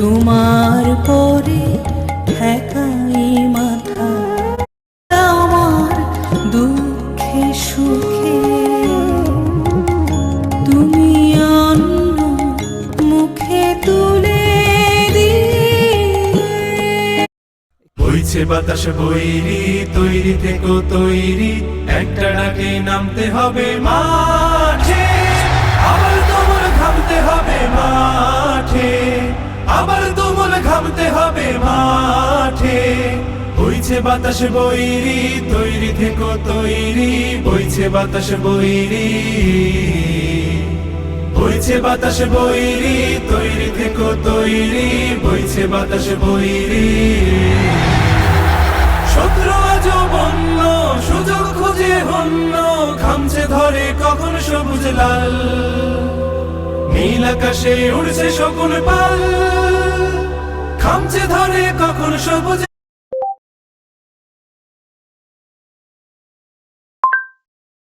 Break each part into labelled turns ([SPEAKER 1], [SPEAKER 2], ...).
[SPEAKER 1] তোমার পরে ঠেকাই মাথা আমার দুঃখে সুখে। তুমি অন্য মুখে তুলে
[SPEAKER 2] বইছে বাতাস বৈরি তৈরি থেকো তৈরি, একটা ডাকে নামতে হবে মাঠে আবার তোমার ঘামতে হবে মাঠে। বইছে বাতাস বৈরি, তৈরি থেকো, তৈরি। বইছে বাতাস বৈরি। বইছে বাতাস বৈরি, তৈরি থেকো, তৈরি। বইছে বাতাস বৈরি। শত্রু আজ বন্য, সুযোগ খুঁজে হন্য। খামছে ধরে কখন সবুজ লাল। নীল আকাশে উড়ছে শকুন পাল। খামছে ধরে কখন সবুজ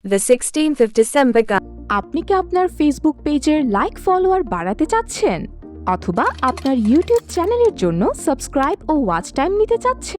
[SPEAKER 3] The 16th of December
[SPEAKER 4] আপনি কি আপনার ফেসবুক পেজের লাইক ফলোয়ার বাড়াতে চাচ্ছেন? অথবা আপনার ইউটিউব চ্যানেলের জন্য সাবস্ক্রাইব ও ওয়াচ টাইম নিতে চাচ্ছেন?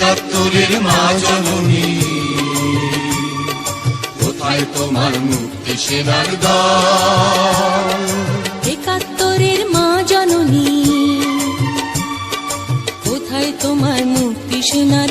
[SPEAKER 5] একাত্তরের মা জননী কোথায় তোমার মুক্তি সেনার দল
[SPEAKER 1] একাত্তরের মা জননী কোথায় তোমার মুক্তি সেনার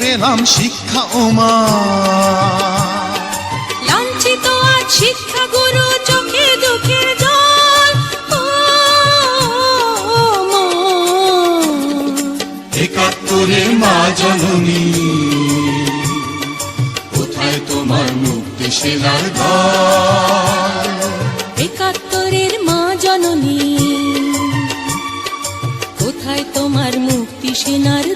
[SPEAKER 5] পেলাম শিক্ষা ও মা
[SPEAKER 1] লাঞ্ছিত আজ শিক্ষা গুরু চোখে জল। ও
[SPEAKER 5] মা। জননী কোথায় তোমার মুক্তি সেনার দল
[SPEAKER 1] একাত্তরের মা জননী কোথায় তোমার মুক্তি সেনার